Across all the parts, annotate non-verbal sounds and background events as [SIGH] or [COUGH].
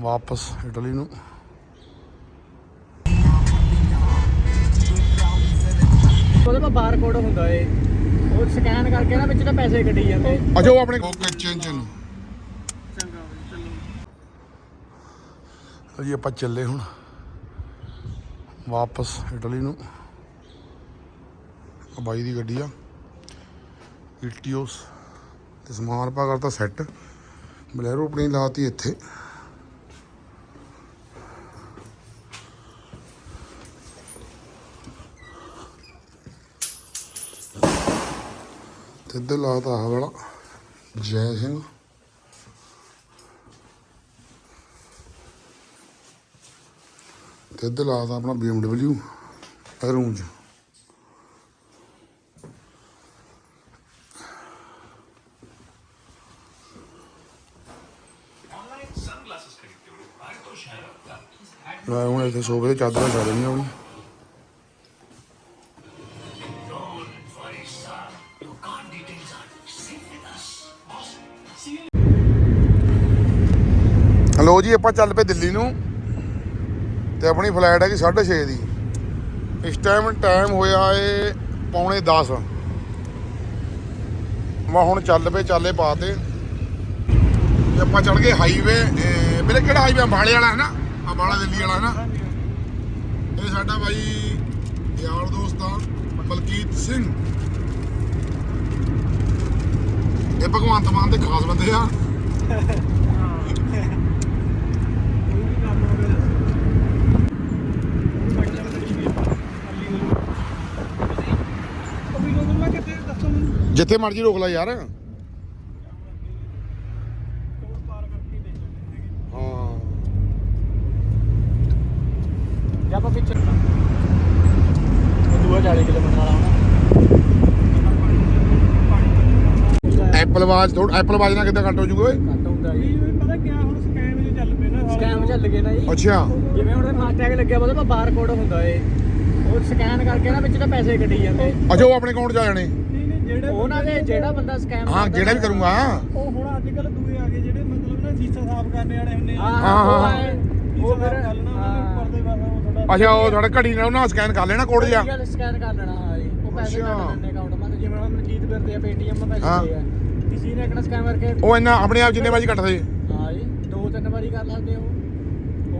ਵਾਪਸ ਇਟਲੀ ਨੂੰ। ਉਹਦੇ ਕੋਲ ਬਾਰਕੋਡ ਹੁੰਦਾ ਏ। ਉਹ ਸਕੈਨ ਕਰਕੇ ਨਾ ਵਿੱਚ ਤਾਂ ਪੈਸੇ ਕੱਢੀ ਜਾਂਦੇ। ਉਹ ਆਪਣੇ ਓਕੇ ਚਿੰਚਨ ਚੰਗਾ ਚਲੋ ਜੀ ਆਪਾਂ ਚੱਲੇ ਹੁਣ। ਵਾਪਸ ਇਟਲੀ ਨੂੰ। ਬਾਈ ਦੀ ਗੱਡੀ ਆ। ਇਟੀਓਸ ਤੇ ਸਮਾਨ ਪਾ ਕਰਤਾ ਸੈੱਟ ਬਲੈਰੋ ਆਪਣੀ ਲਾਤੀ ਇੱਥੇ। ਤੇ ਇੱਧਰ ਲਾਤਾ ਆਹ ਵਾਲਾ, ਜੈ ਸਿੰਘ। ਤੇ ਇੱਧਰ ਲਾਤਾ ਆਪਣਾ BMW ਅਰੂੰਜ ਮੈਂ ਹੁਣ ਇੱਥੇ ਸੋਫੇ ਤੇ ਚਾਦਰਾਂ ਚਾ ਦੇਣੀਆਂ ਆਪਣੀ। ਹਲੋ ਜੀ, ਆਪਾਂ ਚੱਲ ਪਏ ਦਿੱਲੀ ਨੂੰ ਤੇ ਆਪਣੀ ਫਲਾਈਟ ਹੈਗੀ 6:30 ਦੀ। ਇਸ ਟਾਈਮ ਟਾਈਮ ਹੋਇਆ ਏ ਪੌਣੇ 10 ਮੈਂ ਹੁਣ ਚੱਲ ਪਏ ਚਾਲੇ ਪਾਤੇ ਤੇ। ਆਪਾਂ ਚੜ ਗਏ ਹਾਈਵੇ ਮੇਰੇ ਕਿਹੜਾ ਹਾਈਵੇ ਅੰਬਾਲੇ ਵਾਲਾ ਹੈ ਨਾ? ਅੰਬਾਲਾ ਦਿੱਲੀ ਵਾਲਾ ਹੈ ਨਾ? ਇਹ ਸਾਡਾ ਬਾਈ ਯਾਰ ਦੋਸਤ ਆ ਮਲਕੀਤ ਸਿੰਘ। ਇਹ ਭਗਵੰਤ ਮਾਨ ਦੇ ਖਾਸ ਬੰਦੇ ਆ। [LAUGHS] ਜਿੱਥੇ ਮਰਜ਼ੀ ਰੋਕ ਲੈ ਯਾਰ। ਹਾਂ। ਜੇ ਆਪਾਂ ਪਿੱਛੇ ਦੂਆ 40 ਕਿਲੋਮੀਟਰ ਵਾਲਾ ਹੋਣਾ। ਐਪਲ ਵਾਚ ਥੋੜਾ ਐਪਲ ਵਾਚ ਨਾਲ ਕਿੱਦਾਂ ਕੱਟ ਹੋ ਜੂਗਾ ਓਏ? ਘੱਟ ਹੁੰਦਾ ਜੀ ਪਤਾ ਕੀ ਹੁਣ ਸਕੈਮ ਜੇ ਚੱਲ ਪਏ ਨਾ ਸਕੈਮ ਚੱਲ ਗਏ ਨਾ ਜੀ। ਅੱਛਾ। ਜਿਵੇਂ ਹੁਣ ਫਾਸਟੈਗ ਲੱਗਿਆ ਉਹਦੇ ਕੋਲ ਬਾਰਕੋਡ ਹੁੰਦਾ ਏ। ਉਹ ਸਕੈਨ ਕਰਕੇ ਨਾ ਵਿੱਚ ਤਾਂ ਪੈਸੇ ਕੱਢੀ ਜਾਂਦੇ। ਅੱਛਾ ਉਹ ਆਪਣੇ ਅਕਾਊਂਟ 'ਚ ਆ ਜਾਣੇ। ਨਹੀਂ ਨਹੀਂ ਜਿਹੜੇ ਉਹਨਾਂ ਦੇ ਜਿਹੜਾ ਬੰਦਾ ਸਕੈਮ ਹਾਂ ਜਿਹੜਾ ਵੀ ਕਰੂੰਗਾ। ਉਹ ਹੁਣ ਅੱਜ ਕੱਲ ਦੂਏ ਆ ਗਏ ਜਿਹੜੇ ਮਤਲਬ ਨਾ ਸੀਸਾ ਸਾਫ਼ ਕਰਨੇ ਵਾਲੇ ਹੁੰਦੇ ਆ। ਹਾਂ ਹਾਂ, ਉਹ ਫਿਰ ਗੱਲ ਨਾ ਉਹਨਾਂ ਦੇ ਉੱਪਰ ਦੇ ਬਸ ਉਹ ਥੋੜਾ ਅੱਛਾ ਉਹ ਤੁਹਾਡਾ ਘੜੀ ਨਾਲ ਉਹਨਾਂ ਸਕੈਨ ਕਰ ਲੈਣਾ ਕੋਡ ਜਿਹਾ। ਸਕੈਨ ਕਰ ਲੈਣਾ ਹਾਂ ਜੀ। ਉਹ ਪੈਸੇ ਅੱਛਾ। ਕੱਢ ਲੈਣੇ ਅਕਾਊਂਟ ਮਾ ਜਿਵੇਂ ਹੁਣ ਮਨਜੀਤ ਕਰਦੇ ਆ ਪੇਟੀਐਮ ਮਾ ਹਾਂ। ਪੈਸੇ ਦੇ ਆ। ਕਿਸੇ ਨੇ ਇੱਕ ਸਕੈਨ ਕਰਕੇ ਉਹ ਇੰਨਾ ਆਪਣੇ ਆਪ ਜਿੰਨੇ ਵਾਰੀ ਕੱਟਦੇ ਹਾਂ ਜੀ ਦੋ ਤਿੰਨ ਵਾਰੀ ਕਰ ਲੈਂਦੇ ਉਹ।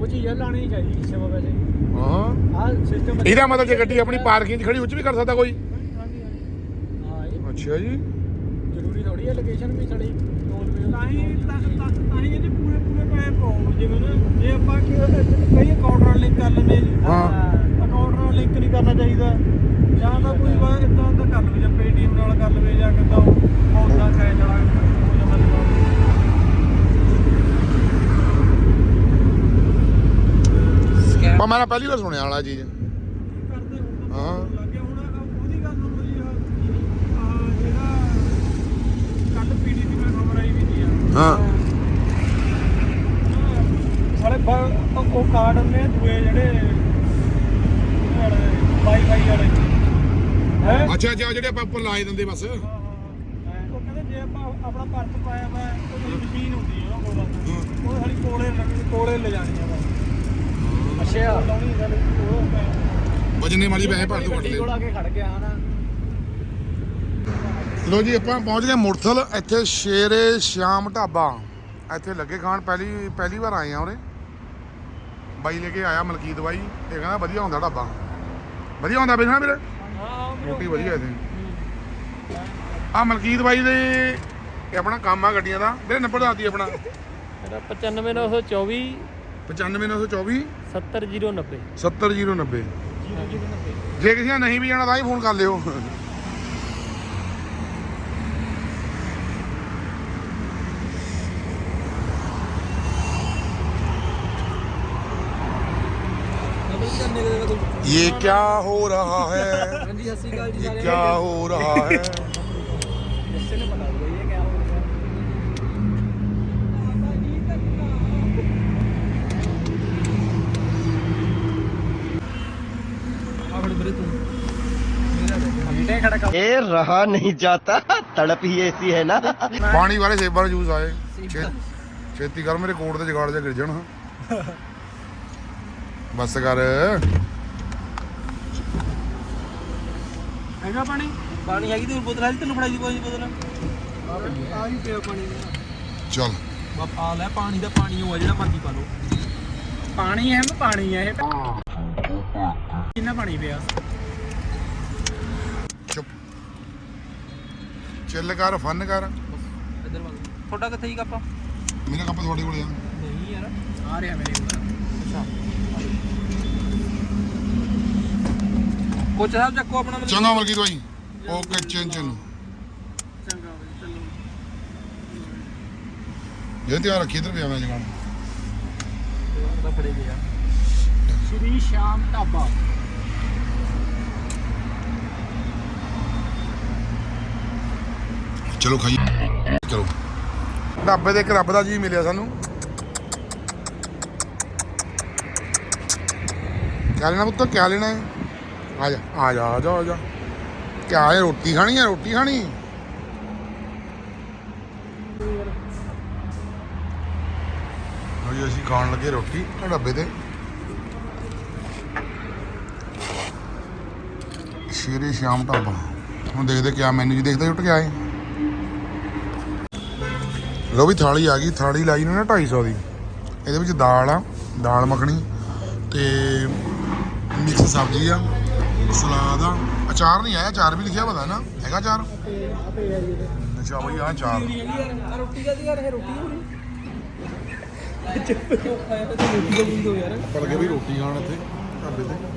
ਉਹ ਚੀਜ਼ ਲਾਣੀ ਚਾਹੀਦੀ ਕਿਸੇ ਵਾ ਵੈਸੇ ਹਾਂ। ਆਹ ਸਿਸਟਮ ਇਹਦਾ ਮਤਲਬ ਜੇ ਗੱਡੀ ਆਪਣੀ ਪਾਰਕਿੰਗ 'ਚ ਖੜੀ ਉੱਚ ਵੀ ਕਰ ਸਕਦਾ ਕੋਈ? ਹਾਂ ਅੱਛਾ ਜੀ। ਜ਼ਰੂਰੀ ਥੋੜੀ ਹੈ ਲੋਕੇਸ਼ਨ ਵੀ ਸਾਡੀ ਟੋਲ ਵੀ ਤਾਂ ਹੀ ਤਾਂ ਤਾਂ- ਤਾਂ ਹੀ ਇਹਦੇ ਪੂਰੇ ਪੂਰੇ ਪੈਸੇ ਪਾਉਣ ਜਿਵੇਂ ਨਾ ਜੇ ਆਪਾਂ ਕਿ- ਕਈ ਅਕਾਊਂਟ ਨਾਲ ਲਿੰਕ ਕਰ ਲੈਂਦੇ ਜੀ। ਹਾਂ। ਅਕਾਊਂਟ ਨਾਲ ਲਿੰਕ ਨਹੀਂ ਕਰਨਾ ਚਾਹੀਦਾ। ਜਾਂ ਤਾਂ ਕੋਈ ਵਾ ਇਦਾਂ ਦਾ ਕਰ ਲਵੇ ਜਾਂ ਪੇਟੀਐਮ ਨਾਲ ਕਰ ਲਵੇ ਜਾਂ ਕਿੱਦਾਂ ਉਹ ਉਹਦਾ ਕੈਸ਼ ਵਾਲਾ ਹੋ ਜਾਂਦਾ ਜਵਾਬ ਪਰ ਮੈਂ ਪਹਿਲੀ ਵਾਰ ਸੁਣਿਆ ਵਾਲਾ ਚੀਜ਼। ਕਰਦੇ ਹੁਣ ਹਾਂ। ਤਾਂ ਲੱਗੇ ਹੁਣ ਉਹਦੀ ਗੱਲ ਨੂੰ ਜੀ ਆ ਜਿਹੜਾ ਕੱਲ ਪੀਡੀ ਦੀ ਮੈਂ ਖਬਰ ਆਈ ਵੀ ਸੀ ਆ ਹਾਂ ਸਾਰੇ ਉਹ ਉਹ ਕਾਰਡ ਨੇ ਦੂਏ ਜਿਹੜੇ ਵਾਈਫਾਈ ਵਾਲੇ। ਹੈ? ਅੱਛਾ ਅੱਛਾ ਜਿਹੜੇ ਆਪਾਂ ਉੱਪਰ ਲਾਏ ਦਿੰਦੇ ਬਸ। ਉਹ ਕਹਿੰਦੇ ਜੇ ਆਪਾਂ ਆਪਣਾ ਪਰਸ ਪਾਇਆ ਵਾ ਉਹਦੀ ਮਸ਼ੀਨ ਹੁੰਦੀ ਹੈ ਉਹ ਕੋਲ ਉਹ ਸਾਡੀ ਕੋਲੇ ਕੋਲੇ ਲੈ ਜਾਣੀ ਆ ਬਸ। ਅੱਛਾ। ਵਜਨੇ ਵਾਲੀ ਪੈਸੇ ਭਰ ਦੋ ਕੱਟ ਕੋਲ ਲਿਓ ਆ ਕੇ ਖੜ ਗਿਆ ਹਨਾ। ਲੋ ਜੀ ਆਪਾਂ ਪਹੁੰਚ ਗਏ ਮੁਰਥਲ ਇੱਥੇ ਸ਼ੇਰੇ ਸ਼ਾਮ ਢਾਬਾ। ਇੱਥੇ ਲੱਗੇ ਖਾਣ ਪਹਿਲੀ ਪਹਿਲੀ ਵਾਰ ਆਏ ਆ ਉਰੇ। ਬਾਈ ਲੈ ਕੇ ਆਇਆ ਮਲਕੀਤ ਬਾਈ ਇਹ ਕਹਿੰਦਾ ਵਧੀਆ ਹੁੰਦਾ ਢਾਬਾ। ਵਧੀਆ ਹੁੰਦਾ ਵੀਰੇ। ਹਾਂ ਰੋਟੀ ਵਧੀਆ ਇਹਦੇ। ਆ ਮਲਕੀਤ ਬਾਈ ਦੇ ਇਹ ਆਪਣਾ ਕੰਮ ਆ ਗੱਡੀਆਂ ਦਾ। ਵੀਰੇ ਨੰਬਰ ਦੱਸਦੀ ਆਪਣਾ। ਮੇਰਾ 95924 95924 70090 70090 ਜੇ ਕਿਸੇ ਨੇ ਨਹੀਂ ਵੀ ਜਾਣਾ ਤਾਂ ਹੀ ਫੋਨ ਕਰ ਲਿਓ ये क्या हो रहा है ਹਾਂਜੀ ਸਤਿ ਸ਼੍ਰੀ ਅਕਾਲ ਜੀ ये क्या हो रहा है ਵੀਰੇ ਤੂੰ ਮੇਰਾ ਦੇ ਖੜਾ ਕਰ ये रहा नहीं जाता तड़प ही ऐसी है ना ਪਾਣੀ ਵਾਲੇ ਸੇਬਾਂ ਦੇ ਜੂਸ ਆਏ ਛੇ- ਛੇਤੀ ਕਰ ਮੇਰੇ ਕੋਟ ਤੇ ਜਗਾੜ ਜਾ ਗਿਰ ਜਾਣ ਬਸ ਕਰ ਹੈਗਾ ਪਾਣੀ ਪਾਣੀ ਹੈਗੀ ਤੇ ਬੋਤਲ ਹੈ ਤੈਨੂੰ ਫੜਾਈ ਦੀ ਕੋਈ ਬੋਤਲ ਆ ਹੀ ਪਿਆ ਪਾਣੀ ਚੱਲ ਆ ਲੈ ਪਾਣੀ ਦਾ ਪਾਣੀ ਉਹ ਆ ਜਿਹੜਾ ਮਰਜੀ ਪਾ ਲਓ ਪਾਣੀ ਹੈ ਮੈਂ ਪਾਣੀ ਹੈ ਇਹ ਕਿੰਨਾ ਪਾਣੀ ਪਿਆ? ਚੁੱਪ। ਚੱਲ ਕਰ ਫਨ ਕਰ। ਇੱਧਰ ਵੱਲ। ਤੁਹਾਡਾ ਕਿੱਥੇ ਹੀ ਕੱਪ? ਮੇਰਾ ਕੱਪ ਤੁਹਾਡੇ ਕੋਲੇ ਆ। ਨਹੀਂ ਯਾਰ। ਆ ਰਿਹਾ ਮੇਰੇ ਕੋਲ। ਅੱਛਾ। ਕੋਚ ਸਾਹਿਬ ਚੱਕੋ ਆਪਣਾ ਚੰਗਾ ਵਰਗੀ ਦਵਾਈ ਓਕੇ ਚੰਨ ਚੰਨ। ਚੰਗਾ ਚਲੋ ਜੇ ਧਿਆਨ ਰੱਖੀ ਇਧਰ ਪਿਆ ਮੈਂ ਜਗਾਣ ਦਾ ਫੜੇ ਗਿਆ। ਸ਼੍ਰੀ ਸ਼ਾਮ ਢਾਬਾ। ਚਲੋ ਖਾਈ ਚਲੋ। ਢਾਬੇ ਦੇ ਇੱਕ ਰੱਬ ਦਾ ਜੀ ਮਿਲਿਆ ਸਾਨੂੰ। ਕਿਆ ਲੈਣਾ ਪੁੱਤ, ਕਿਆ ਲੈਣਾ ਹੈ? ਆ ਜਾ ਆ ਜਾ ਆ ਜਾ ਆ ਜਾ। ਕਿਆ ਹੈ, ਰੋਟੀ ਖਾਣੀ ਹੈ, ਰੋਟੀ ਖਾਣੀ? ਜੀ ਅਸੀਂ ਖਾਣ ਲੱਗੇ ਰੋਟੀ ਢਾਬੇ ਤੇ। ਸ਼ੇਰੇ ਸ਼ਾਮ ਢਾਬਾ। ਹੁਣ ਦੇਖਦੇ ਕਿਆ ਮੈਨੂ ਜੀ ਦੇਖਦਾ ਉੱਟ ਕੇ ਆਏ। ਲੋ ਵੀ ਥਾਲੀ ਆ ਗਈ ਥਾਲੀ ਲਾਈ ਨੇ ਨਾ 250 ਦੀ। ਇਹਦੇ ਵਿੱਚ ਦਾਲ ਆ ਦਾਲ ਮੱਖਣੀ ਤੇ ਮਿਕਸ ਸਬਜ਼ੀ ਆ ਸਲਾਦ ਆ। ਅਚਾਰ ਨਹੀਂ ਆਇਆ ਅਚਾਰ ਵੀ ਲਿਖਿਆ ਪਤਾ ਨਾ ਹੈਗਾ ਅਚਾਰ? ਅੱਛਾ ਬਈ ਆ ਅਚਾਰ। ਰੋਟੀ ਦਾ ਯਾਰ ਇਹ ਰੋਟੀ ਹੋਣੀ ਚੁੱਪ ਆਇਆ ਤਾਂ ਰੋਟੀ ਦਾ ਬੁੰਦੋ ਯਾਰ? ਪੜ ਕੇ ਵੀ ਰੋਟੀ ਖਾਣ ਇੱਥੇ ਢਾਬੇ ਤੇ।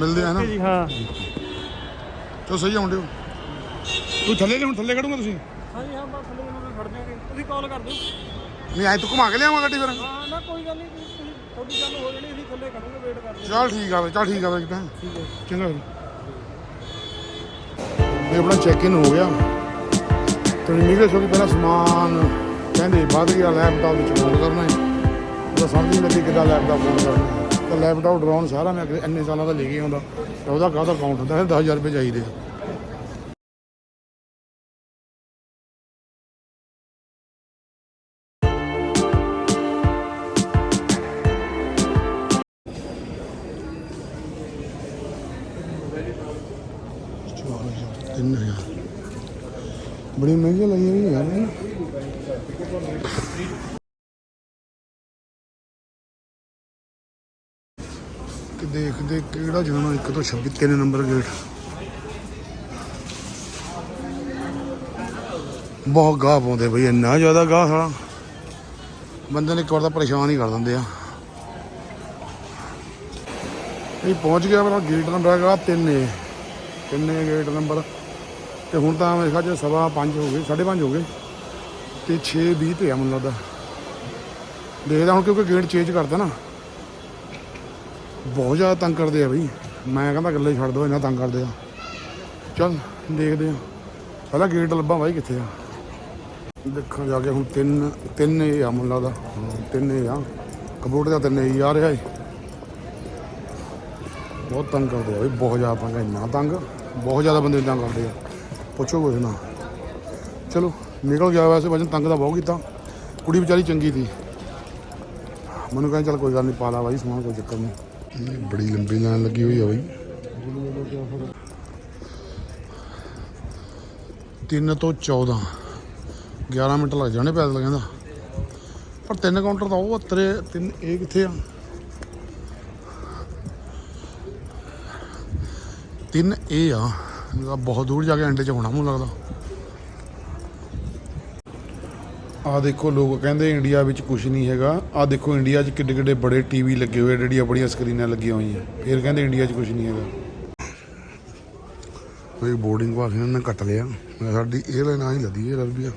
ਮਿਲਦੇ ਆ ਨਾ। ਜੀ ਹਾਂ। ਚਲੋ ਸਹੀ ਆਉਂਦੇ ਹੋ ਤੂੰ ਥੱਲੇ ਲੈ ਹੁਣ ਥੱਲੇ ਕੱਢੂਗਾ ਤੁਸੀਂ? ਹਾਂਜੀ ਹਾਂ ਬਸ ਥੱਲੇ ਨੂੰ ਖੜ ਜਾਗੇ ਤੁਸੀਂ ਕਾਲ ਕਰ ਦਿਓ। ਨਹੀਂ ਐ ਤੂੰ ਘੁਮਾ ਕੇ ਲਿਆਵਾਂ ਗੱਡੀ ਫਿਰ? ਹਾਂ ਨਾ ਕੋਈ ਗੱਲ ਨਹੀਂ ਤੁਸੀਂ ਤੁਹਾਡੀ ਗੱਲ ਹੋ ਜਾਣੀ ਅਸੀਂ ਥੱਲੇ ਖੜੂਗੇ ਵੇਟ ਕਰਦੇ ਚੱਲ ਠੀਕ ਆ ਬਈ ਚੱਲ ਠੀਕ ਆ ਬਈ ਤਾਂ ਚੰਗਾ ਇਹ ਆਪਣਾ ਚੈੱਕ ਇਨ ਹੋ ਗਿਆ। ਤੇ ਇਮੀਗ੍ਰੇਸ਼ਨ ਤੋਂ ਪਹਿਲਾਂ ਸਮਾਨ ਕਹਿੰਦੇ ਵੱਧ ਗਿਆ ਲੈਪਟਾਪ ਵਿੱਚ ਫੋਨ ਕਰਨਾ ਹੈ। ਉਹਦਾ ਸਮਝ ਨਹੀਂ ਲੱਗੀ ਕਿੱਦਾਂ ਲੈਪਟਾਪ ਫੋਨ ਕਰਨਾ ਤਾਂ ਲੈਪਟਾਪ ਡਰਾਉਣ ਸਾਰਾ ਮੈਂ ਅਗਲੇ ਇੰਨੇ ਸਾਲਾਂ ਦਾ ਲੈ ਕੇ ਆਉਂਦਾ। ਤਾਂ ਉਹਦਾ ਕਾਹਦਾ ਅਕਾਊਂਟ ਹੁੰਦਾ? ਹੈ 10000 ਰੁਪਏ ਚਾਹੀਦੇ ਤਿੰਨ ਬੜੀ ਮਹਿੰਗੀ ਲਈ ਹੋਈ ਯਾਰ। ਦੇਖਦੇ ਕਿਹੜਾ ਜਾਣਾ ਇੱਕ ਤੋਂ 26 ਤਿੰਨ ਨੰਬਰ ਗੇਟ। ਬਹੁਤ ਗਾਹ ਪਾਉਂਦੇ ਬਈ, ਇੰਨਾ ਜ਼ਿਆਦਾ ਗਾਹ ਸਾਲਾ। ਬੰਦੇ ਨੇ ਇੱਕ ਵਾਰ ਤਾਂ ਪਰੇਸ਼ਾਨ ਹੀ ਕਰ ਦਿੰਦੇ ਆ। ਇਹ ਪਹੁੰਚ ਗਿਆ ਮੇਰਾ ਗੇਟ ਨੰਬਰ ਹੈਗਾ ਤਿੰਨ ਏ। ਤਿੰਨ ਏ ਗੇਟ ਨੰਬਰ। ਤੇ ਹੁਣ ਤਾਂ ਮੇਰੇ ਖਿਆਲ ਚ ਸਵਾ ਪੰਜ ਹੋ ਗਏ, ਸਾਢੇ ਪੰਜ ਹੋ ਗਏ। ਤੇ 6 20 ਤੇ ਆ ਮੈਨੂੰ ਲੱਗਦਾ। ਦੇਖਦਾ ਹੁਣ ਕਿਉਂਕਿ ਗੇਟ ਚੇਂਜ ਕਰਦਾ ਨਾ। ਬਹੁਤ ਜ਼ਿਆਦਾ ਤੰਗ ਕਰਦੇ ਆ ਬਈ। ਮੈਂ ਕਹਿੰਦਾ ਇਕੱਲੇ ਛੱਡ ਦੋ ਇੰਨਾ ਤੰਗ ਕਰਦੇ ਆ। ਚੱਲ ਦੇਖਦੇ ਆ। ਪਹਿਲਾਂ ਗੇਟ ਲੱਭਾਂ ਬਾਈ ਕਿੱਥੇ ਆ। ਦੇਖਣ ਜਾ ਕੇ ਹੁਣ ਤਿੰਨ ਤਿੰਨ ਏ ਆ ਮੈਨੂੰ ਦਾ ਹਾਂ, ਤਿੰਨ ਏ ਆ। ਕੰਪਿਊਟਰ ਦਾ ਤਿੰਨ ਏ ਹੀ। ਆ ਰਿਹਾ ਏ ਬਹੁਤ ਤੰਗ ਕਰਦੇ ਆ ਬਈ ਬਹੁਤ ਜ਼ਿਆਦਾ ਤੰਗ ਆ, ਇੰਨਾ ਤੰਗ। ਬਹੁਤ ਜ਼ਿਆਦਾ ਬੰਦੇ ਤੰਗ ਕਰਦੇ ਆ। ਪੁੱਛੋ ਕੁਛ ਨਾ। ਚਲੋ ਨਿਕਲ ਗਿਆ ਵੈਸੇ ਵਜਨ ਤੰਗ ਦਾ ਬਹੁਤ ਕੀਤਾ। ਕੁੜੀ ਵਿਚਾਰੀ ਚੰਗੀ ਸੀ। ਮੈਨੂੰ ਕਹਿੰਦਾ ਚੱਲ ਕੋਈ ਗੱਲ ਨਹੀਂ ਪਾ ਲਾ ਬਾਈ ਸਮਾਨ ਕੋਈ ਚੱਕਰ ਨਹੀਂ ਬੜੀ ਲੰਬੀ ਲਾਈਨ ਲੱਗੀ ਹੋਈ ਆ ਬਾਈ। ਤਿੰਨ ਤੋਂ 14 11 ਮਿੰਟ ਲੱਗ ਜਾਣੇ ਪੈਦਲ, ਕਹਿੰਦਾ। ਪਰ ਤਿੰਨ ਕਾਊਂਟਰ ਤਾਂ ਉਹ ਤਰੇ ਤਿੰਨ, ਇਹ ਕਿੱਥੇ ਆ? ਤਿੰਨ ਇਹ ਆ ਬਹੁਤ ਦੂਰ ਜਾ ਕੇ ਐਂਡ 'ਚ ਹੋਣਾ, ਮੈਨੂੰ ਲੱਗਦਾ। ਆ ਦੇਖੋ, ਲੋਕ ਕਹਿੰਦੇ ਇੰਡੀਆ ਵਿੱਚ ਕੁਝ ਨਹੀਂ ਹੈਗਾ। ਆ ਦੇਖੋ, ਇੰਡੀਆ 'ਚ ਕਿੱਡੇ ਕਿੱਡੇ ਬੜੇ ਟੀਵੀ ਲੱਗੇ ਹੋਏ ਜਿਹੜੀਆਂ ਬੜੀਆਂ ਸਕਰੀਨਾਂ ਲੱਗੀਆਂ ਹੋਈਆਂ। ਫਿਰ ਕਹਿੰਦੇ ਇੰਡੀਆ 'ਚ ਕੁਝ ਨਹੀਂ ਹੈਗਾ। ਕੋਈ ਬੋਰਡਿੰਗ ਪਾਸ ਇਹਨਾਂ ਨੇ ਕੱਟ ਲਿਆ। ਮੈਂ ਸਾਡੀ 에ਅਰਲਾਈਨ ਆ ਹੀ ਲੱਦੀ ਹੈ ਰਲਬੀਆ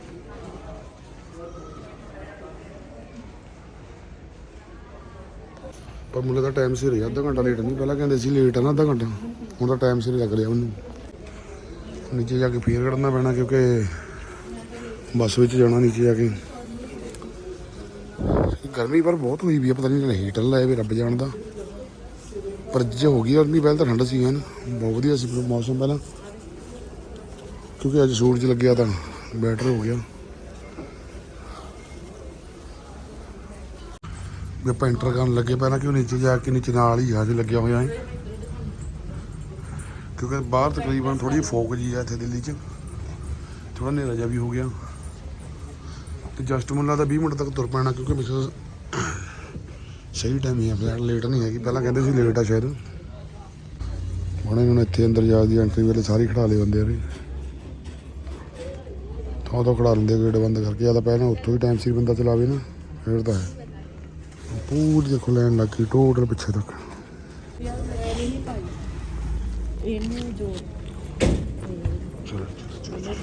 ਪਰ ਮੁੱਲੇ ਦਾ ਟਾਈਮ ਸਿਰ ਹੀ ਅੱਧਾ ਘੰਟਾ ਲੇਟ ਨਹੀਂ, ਪਹਿਲਾਂ ਕਹਿੰਦੇ ਸੀ ਲੇਟ ਆ ਨਾ ਅੱਧਾ ਘੰਟਾ। ਹੁਣ ਤਾਂ ਟਾਈਮ ਸਿਰ ਲੱਗ ਲਿਆ ਉਹਨੂੰ। ਨੀਚੇ ਜਾ ਕੇ ਫੇਰ ਕੱਢਣਾ ਪੈਣਾ, ਕਿਉਂਕਿ ਬੱਸ ਵਿੱਚ ਜਾਣਾ ਨੀਚੇ ਜਾ ਕੇ। ਗਰਮੀ ਪਰ ਬਹੁਤ ਹੋਈ ਵੀ ਆ, ਪਤਾ ਨਹੀਂ ਹੀਟਰ ਲਾਏ ਵੀ ਰੱਬ ਜਾਣਦਾ। ਪਰ ਜੇ ਹੋ ਗਈ ਗਰਮੀ, ਪਹਿਲਾਂ ਤਾਂ ਠੰਡ ਸੀ ਹਨ ਬਹੁਤ ਵਧੀਆ ਸੀ ਮੌਸਮ ਪਹਿਲਾਂ। ਕਿਉਂਕਿ ਅੱਜ ਸੂਰਜ ਲੱਗਿਆ ਤਾਂ ਬੈਟਰ ਹੋ ਗਿਆ। ਵੀ ਆਪਾਂ ਐਂਟਰ ਕਰਨ ਲੱਗੇ ਪਹਿਲਾਂ ਕਿ ਉਹ ਨੀਚੇ ਜਾ ਕੇ, ਨੀਚੇ ਨਾਲ ਹੀ ਜਹਾਜ਼ ਲੱਗਿਆ ਹੋਇਆ ਹੈ। ਕਿਉਂਕਿ ਬਾਹਰ ਤਕਰੀਬਨ ਥੋੜੀ ਫੋਕ ਜੀ ਆ ਇੱਥੇ ਦਿੱਲੀ 'ਚ। ਥੋੜਾ ਹਨੇਰਾ ਜਿਹਾ ਵੀ ਹੋ ਗਿਆ। ਤੇ ਜਸਟ ਮੁੱਲਾ ਦਾ 20 ਮਿੰਟ ਤੱਕ ਤੁਰ ਪੈਣਾ ਕਿਉਂਕਿ ਬਿਕੋਜ਼ ਸਹੀ ਟਾਈਮ ਹੀ ਆ ਫਲੈਟ ਲੇਟ ਨਹੀਂ ਹੈਗੀ। ਪਹਿਲਾਂ ਕਹਿੰਦੇ ਸੀ ਲੇਟ ਆ ਸ਼ਾਇਦ। ਹੁਣ ਨੇ ਇੱਥੇ ਅੰਦਰ ਜਾ ਦੀ ਐਂਟਰੀ ਵੇਲੇ ਸਾਰੀ ਖੜਾ ਲਏ ਬੰਦੇ ਨੇ ਥਾਂ ਤੋਂ ਖੜਾ ਲੈਂਦੇ ਗੇਟ ਬੰਦ ਕਰਕੇ ਜਾਂ ਤਾਂ ਪਹਿਲਾਂ ਉੱਥੋਂ ਹੀ ਟਾਈਮ ਸਿਰ ਬੰਦਾ ਚਲਾਵੇ ਨਾ ਫਿਰ ਤਾਂ ਹੈ। ਪੂਰੀ ਦੇਖੋ ਲੈਣ ਲੱਗੀ ਟੋਟਲ ਪਿੱਛੇ ਤੱਕ। ਇਹਨੂੰ ਜੋੜ। ਚਲੋ। ਚਲੋ,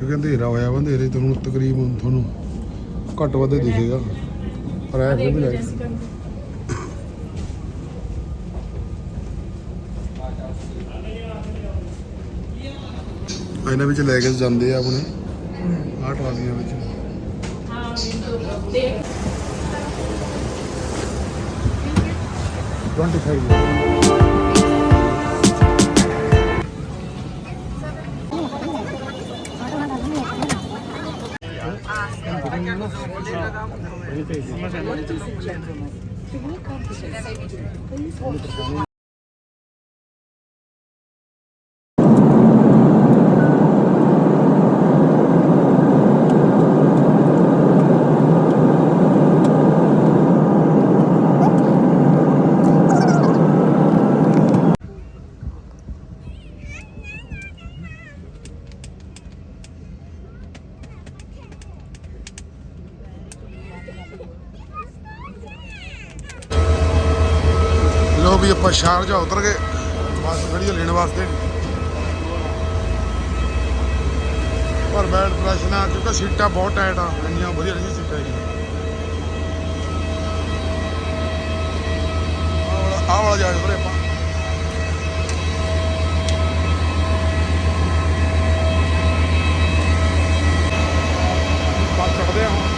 ਕਿਉਂਕਿ ਅੰਧੇਰਾ ਹੋਇਆ ਵਾ ਅੰਧੇਰੇ ਤੁਹਾਨੂੰ ਤਕਰੀਬਨ ਤੁਹਾਨੂੰ ਘੱਟ ਵੱਧ ਦਿਖੇਗਾ। ਪਰ ਐ ਫਿਰ ਵੀ ਲਾਈਟ ਇਹਨਾਂ ਵਿੱਚ ਲੈ ਕੇ ਜਾਂਦੇ ਆ ਆਪਣੇ। ਆਹ ਟਰਾਲੀਆਂ ਵਿੱਚ। ਹਾਂ ਦੇਖ 25 Polis ਵੀ ਆਪਾਂ ਸ਼ਾਰਜਾ ਉਤਰ ਗਏ। ਬੱਸ ਖੜੀ ਲੈਣ ਵਾਸਤੇ। ਪਰ ਬੈਡ ਪ੍ਰੈਸ਼ਨ ਆ ਕਿਉਂਕਿ ਸੀਟਾਂ ਬਹੁਤ ਟਾਈਟ ਆ, ਇੰਨੀਆਂ ਵਧੀਆ ਨਹੀਂ ਸੀਟਾਂ ਜੀ ਆਹ ਵਾਲਾ- ਜਾ ਵੀਰੇ ਆਪਾਂ ਬੱਸ ਚੜਦੇ ਆ ਹੁਣ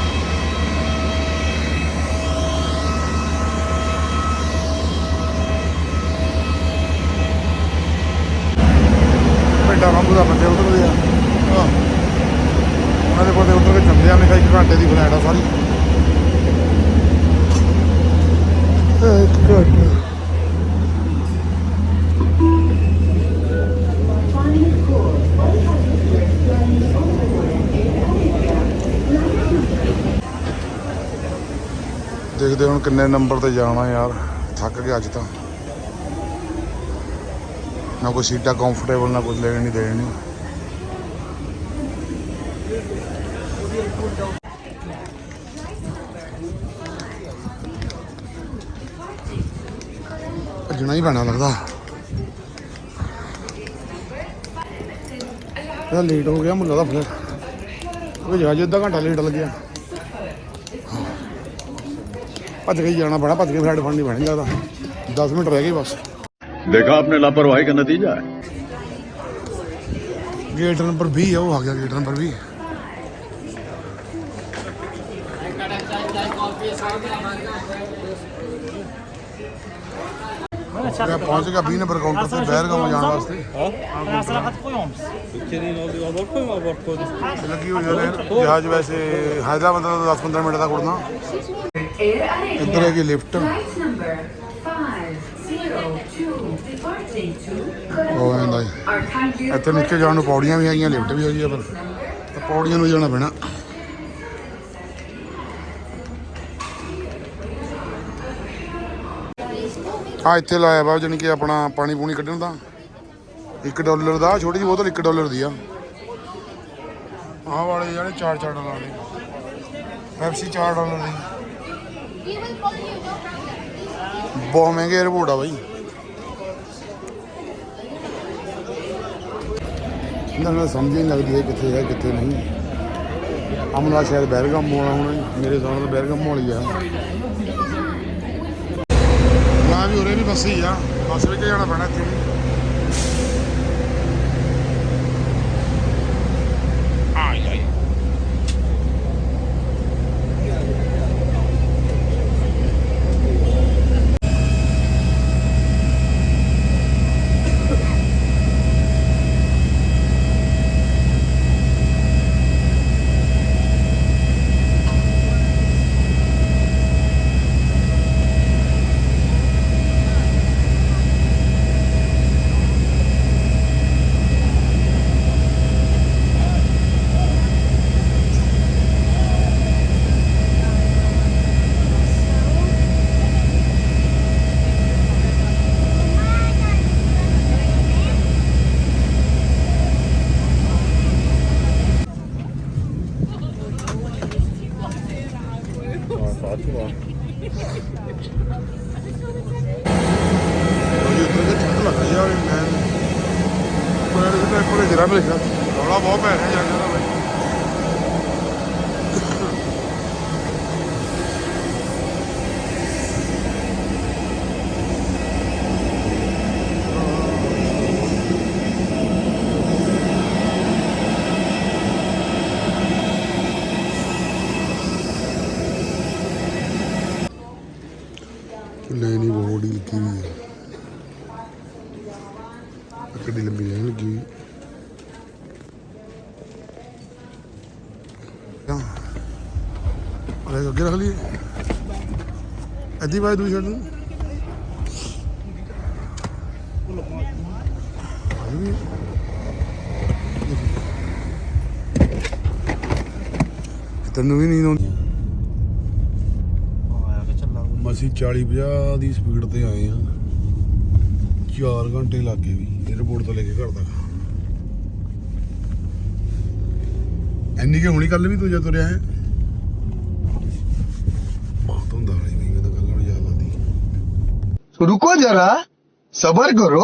ਪਿੰਡਾਂ ਵਾਂਗੂ ਦਾ ਬੰਦੇ ਉਤਰਦੇ ਆ। ਉਹਨਾਂ ਦੇ ਬੰਦੇ ਉਤਰ ਕੇ ਜਾਂਦੇ ਆ ਮੇਰਾ ਇੱਕ ਘੰਟੇ ਦੀ ਫਲੈਟ ਆ ਸਾਰੀ। ਇੱਕ ਘੰਟਾ। ਦੇਖਦੇ ਹੁਣ ਕਿੰਨੇ ਨੰਬਰ ਤੇ ਜਾਣਾ ਯਾਰ। ਥੱਕ ਗਿਆ ਅੱਜ ਤਾਂ। ਨਾ ਕੋਈ ਸੀਟਾਂ ਕੰਫਰਟੇਬਲ ਨਾ ਕੁਝ ਲੈਣ ਨਹੀਂ ਭੱਜਣਾ ਹੀ ਪੈਣਾ ਲੱਗਦਾ। ਇਹ ਲੇਟ ਹੋ ਗਿਆ ਮੁੰਡਾ ਦਾ ਫਿਰ। ਉਹ ਜਹਾਜ਼ ਅੱਧਾ ਘੰਟਾ ਲੇਟ ਲੱਗਿਆ ਭੱਜ ਕੇ ਜਾਣਾ ਬੜਾ ਭੱਜ ਕੇ ਫਲਾਈਟ ਫੜਨੀ ਪੈਣੀ ਲੱਗਦਾ। 10 ਮਿੰਟ ਰਹਿ ਗਏ ਬਸ। देखा आपने लापरवाही का नतीजा है। गेट नंबर बी है वो आ गया गेट नंबर बी। पहुँच गया बी नंबर काउंटर से बैर का जाने वास्ते। लगी हुई है जहाज़ वैसे हैदराबाद दस पंद्रह मिनट तक उड़ना। इधर है कि लिफ्ट? ਉਹ ਆਂਦਾ Our ਇੱਥੇ ਨੀਚੇ ਜਾਣ ਨੂੰ ਪੌੜੀਆਂ ਵੀ ਹੈਗੀਆਂ, ਲਿਫਟ ਵੀ ਹੈਗੀ ਆ ਪਰ ਪੌੜੀਆਂ ਨੂੰ ਜਾਣਾ ਪੈਣਾ। ਆ ਇੱਥੇ ਲਾਇਆ ਵਾ, ਜਾਣੀ ਕਿ ਆਪਣਾ ਪਾਣੀ ਪੂਣੀ ਕੱਢਣ ਦਾ। 1 ਡਾਲਰ ਦਾ, ਛੋਟੀ ਜਿਹੀ ਬੋਤਲ 1 ਡਾਲਰ ਦੀ ਆ। ਆਹ ਵਾਲੇ ਜਿਹੜੇ 4-4 ਡਾਲਰ ਦੇ ਪੈਪਸੀ 4 ਡਾਲਰ ਦੀ। ਬਹੁਤ ਮਹਿੰਗੇ 에어ਪੋਰਟ ਆ ਬਾਈ। ਇਹਨਾਂ ਨੂੰ ਸਮਝ ਹੀ ਨਹੀਂ ਲੱਗਦੀ ਹੈ ਕਿੱਥੇ ਹੈ, ਕਿੱਥੇ ਨਹੀਂ। ਅਮਲਾ ਸ਼ਾਇਦ ਬੈਰਗਮ ਮੋਣਾ ਹੁਣ, ਮੇਰੇ ਸਾਹਮਣੇ ਤਾਂ ਬੈਰਗਮ ਮੋਲ ਹੀ ਆ। ਨਾ ਵੀ ਉਰੇ ਵੀ ਬੱਸ ਹੀ ਆ। ਬੱਸ ਵਿੱਚ ਜਾਣਾ ਪੈਣਾ ਇੱਥੇ ਵੀ ਆਈ ਆਈ ਉਹਦੀ ਉੱਤਰ ਕੇ ਠੰਡ ਲੱਗ ਰਹੀ ਆ ਵੀ ਮੈਂ ਮੈਂ ਇਹਦੇ ਕੋਲੇ ਜਰਾ ਮਿਲ ਗਿਆ ਰੌਲਾ ਬਹੁਤ ਪੈ ਰਿਹਾ ਜਾਂਦਾ ਦਾ ਬਾਈ ਲੈਣੀ ਬੋੜੀ ਲੱਗੀ ਹੋਈ ਹੈ ਆਹ ਕਿੱਡੀ ਲੰਬੀ ਲਾਈਨ ਲੱਗੀ ਹੋਈ ਅਰੇ ਅੱਗੇ ਰੱਖ ਲਈ ਅੱਧੀ ਬਾਈ ਦੂਜੀ ਛੱਡ ਨੂੰ ਵੀ। ਤੈਨੂੰ ਵੀ ਨੀਂਦ ਆਉਂਦੀ। ਅਸੀਂ 40 50 ਦੀ ਸਪੀਡ ਤੇ ਆਏ ਆ 4 ਘੰਟੇ ਲੱਗੇ ਵੀ 에어ਪੋਰਟ ਤੋਂ ਲੈ ਕੇ ਘਰ ਤੱਕ। ਐਨੀ ਕਿ ਹੁਣੀ ਕੱਲ ਵੀ ਤੂੰ ਜਦ ਤੁਰਿਆ ਹੈ। रुको जरा सबर करो